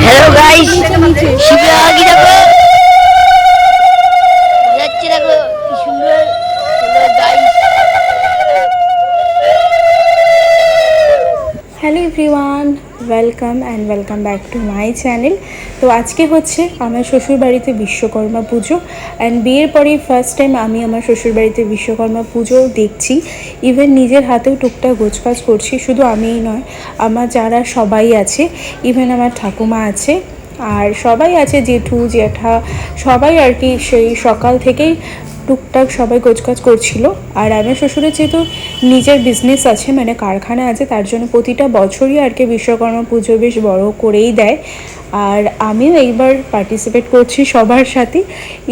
Hello guys আগে আগি দেখো? Everyone welcome and welcome back to my channel তো আজকে হচ্ছে আমার শ্বশুরবাড়িতে বিশ্বকর্মা পুজো অ্যান্ড বিয়ের পরে ফার্স্ট টাইম আমি আমার শ্বশুরবাড়িতে বিশ্বকর্মা পুজো দেখছি। ইভেন নিজের হাতেও টুকটাক গোছকাজ করছি, শুধু আমিই নয়, আমার যারা সবাই আছে ইভেন আমার ঠাকুমা আছে, আর সবাই আছে, জেঠু জ্যাঠা সবাই আর কি সেই সকাল থেকেই টুকটাক সবাই গোছকাজ করছিল। আর আমার শ্বশুরের যেহেতু নিজের বিজনেস আছে মানে কারখানা আছে, তার জন্য প্রতিটা বছরই আর কি বিশ্বকর্মা পুজো বেশ বড় করেই দেয়। আর আমিও এইবার পার্টিসিপেট করছি সবার সাথে।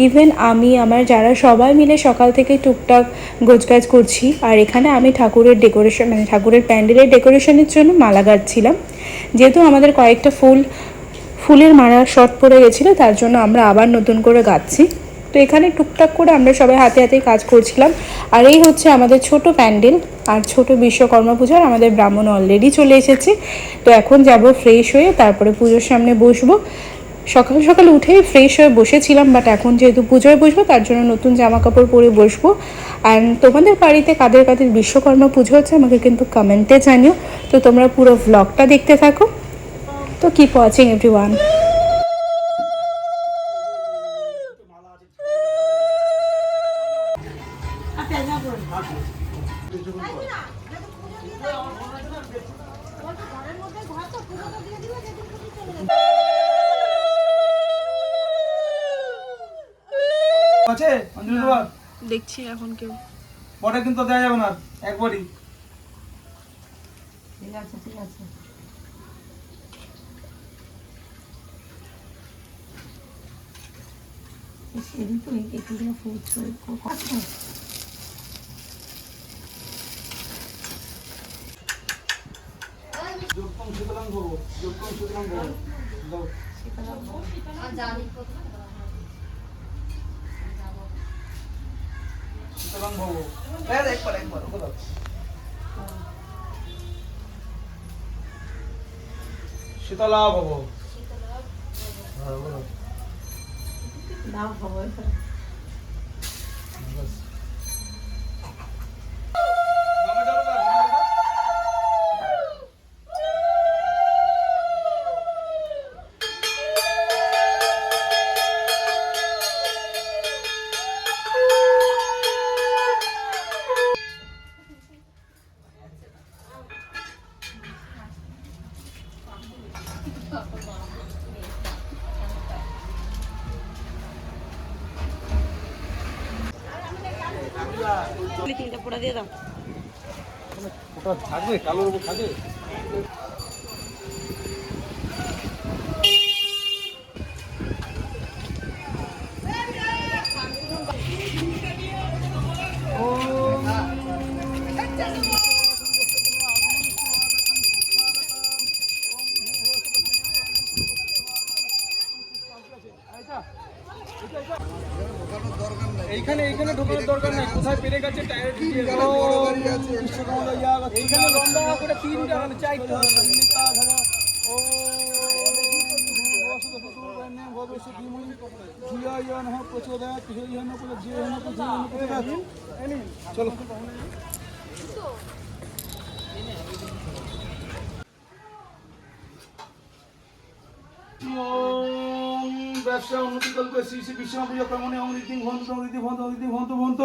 ইভেন আমি, আমার যারা সবাই মিলে সকাল থেকে টুকটাক গোছগাছ করছি, আর এখানে আমি ঠাকুরের ডেকোরেশন মানে ঠাকুরের প্যান্ডেলের ডেকোরেশনের জন্য মালা গাচ্ছিলাম যেহেতু আমাদের কয়েকটা ফুল, ফুলের মারা শর্ট পড়ে গেছিল, তার জন্য আমরা আবার নতুন করে গাচ্ছি তো এখানে টুকটাক করে আমরা সবাই হাতে হাতে কাজ করছিলাম। আর এই হচ্ছে আমাদের ছোট প্যান্ডেল আর ছোট বিশ্বকর্মা পূজার আমাদের ব্রাহ্মণ অলরেডি চলে এসেছে। তো এখন যাব ফ্রেশ হয়ে তারপরে পুজোর সামনে বসবো। সকাল সকাল উঠেই ফ্রেশ হয়ে বসেছিলাম বাট এখন যেহেতু পুজোয় বসবো, তার জন্য নতুন জামা কাপড় পরে বসবো। অ্যান্ড তোমাদের বাড়িতে কাদের কাদের বিশ্বকর্মা পুজো হচ্ছে আমাকে কিন্তু কমেন্টে জানিও। তো তোমরা পুরো ভ্লগটা দেখতে থাকো। তো কিপ ওয়াচিং এভরি ওয়ান আছে অঞ্জলি দেওয়ার দেখছি এখন কেউ। পরে কিন্তু দেওয়া যাবে না একবারই। ঠিক আছে ঠিক যোগকম শীতলাং করবো যোগকম শীতলাং করবো দাও। শীতলাং ভবো এই দেখ, একবার একবার ওকে দাও। শীতলা ভব হ্যাঁ, ওকে দাও। বাস। তিনটা পোড়া দিয়ে দাও। ওটা থাকবে কালোর উপর থাকবে? এইখানে এইখানে ঢোকানোর দরকার নাই। কোথায় পেরে গেছে টায়ার দিয়ে। এইখানে লম্বা করে চলো। ওম ব্যবসা উন্নতি কল্পে শ্রী শ্রী বিশ্বাম ক্রমণে ওম ঋদ্ধি ভন্ত ঋদ্ধি ভন্ত ভন্ত ভন্ত